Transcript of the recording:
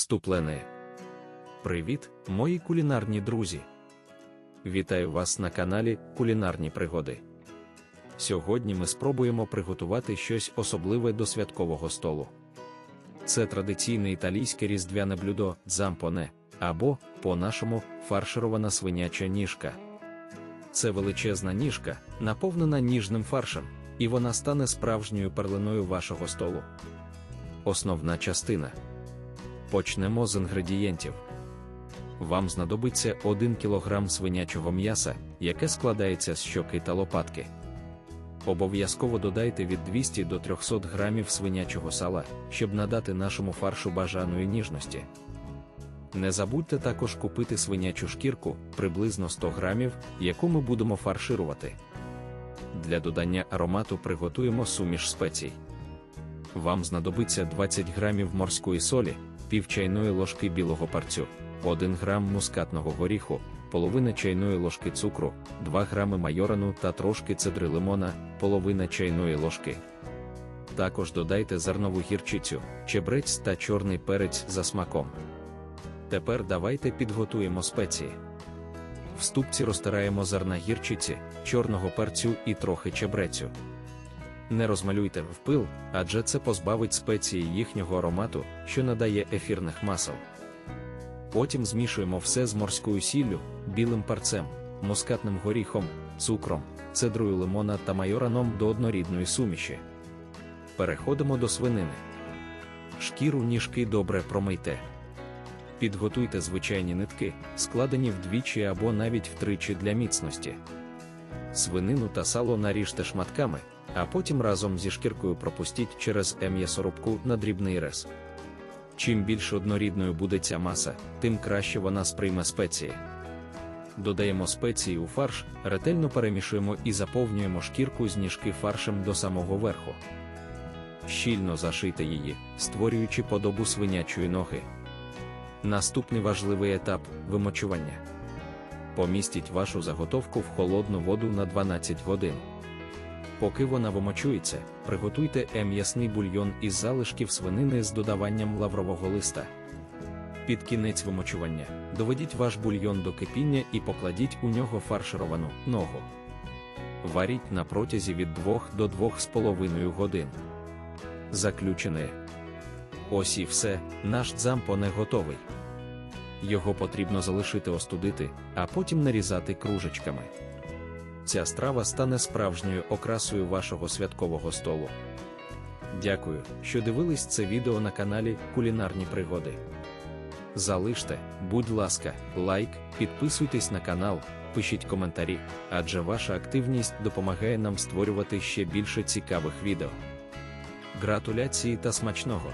Вступлене. Привіт, мої кулінарні друзі! Вітаю вас на каналі Кулінарні Пригоди. Сьогодні ми спробуємо приготувати щось особливе до святкового столу. Це традиційне італійське різдвяне блюдо дзампоне або, по-нашому, фарширована свиняча ніжка. Це величезна ніжка, наповнена ніжним фаршем, і вона стане справжньою перлиною вашого столу. Основна частина. Почнемо з інгредієнтів. Вам знадобиться 1 кг свинячого м'яса, яке складається з щоки та лопатки. Обов'язково додайте від 200 до 300 грамів свинячого сала, щоб надати нашому фаршу бажаної ніжності. Не забудьте також купити свинячу шкірку приблизно 100 грамів, яку ми будемо фарширувати. Для додання аромату приготуємо суміш спецій. Вам знадобиться 20 грамів морської солі, пів чайної ложки білого парцю, 1 грам мускатного горіху, половина чайної ложки цукру, 2 грами майорану та трошки цедри лимона, половина чайної ложки. Також додайте зернову гірчицю, чебрець та чорний перець за смаком. Тепер давайте підготуємо спеції. В ступці розтираємо зерна гірчиці, чорного перцю і трохи чебрецю. Не розмалюйте в пил, адже це позбавить спеції їхнього аромату, що надає ефірних масел. Потім змішуємо все з морською сіллю, білим парцем, мускатним горіхом, цукром, цедрою лимона та майораном до однорідної суміші. Переходимо до свинини. Шкіру ніжки добре промийте. Підготуйте звичайні нитки, складені вдвічі або навіть втричі для міцності. Свинину та сало наріжте шматками, а потім разом зі шкіркою пропустіть через м'ясорубку на дрібний рез. Чим більш однорідною буде ця маса, тим краще вона сприйме спеції. Додаємо спеції у фарш, ретельно перемішуємо і заповнюємо шкірку з ніжки фаршем до самого верху. Щільно зашийте її, створюючи подобу свинячої ноги. Наступний важливий етап вимочування. Помістіть вашу заготовку в холодну воду на 12 годин. Поки вона вимочується, приготуйте м'ясний бульйон із залишків свинини з додаванням лаврового листа. Під кінець вимочування доведіть ваш бульйон до кипіння і покладіть у нього фаршировану ногу. Варіть на протязі від 2 до 2,5 годин. Заключене. Ось і все, наш дзампоне готовий. Його потрібно залишити остудити, а потім нарізати кружечками. Ця страва стане справжньою окрасою вашого святкового столу. Дякую, що дивились це відео на каналі Кулінарні Пригоди. Залиште, будь ласка, лайк, підписуйтесь на канал, пишіть коментарі, адже ваша активність допомагає нам створювати ще більше цікавих відео. Гратуляції та смачного!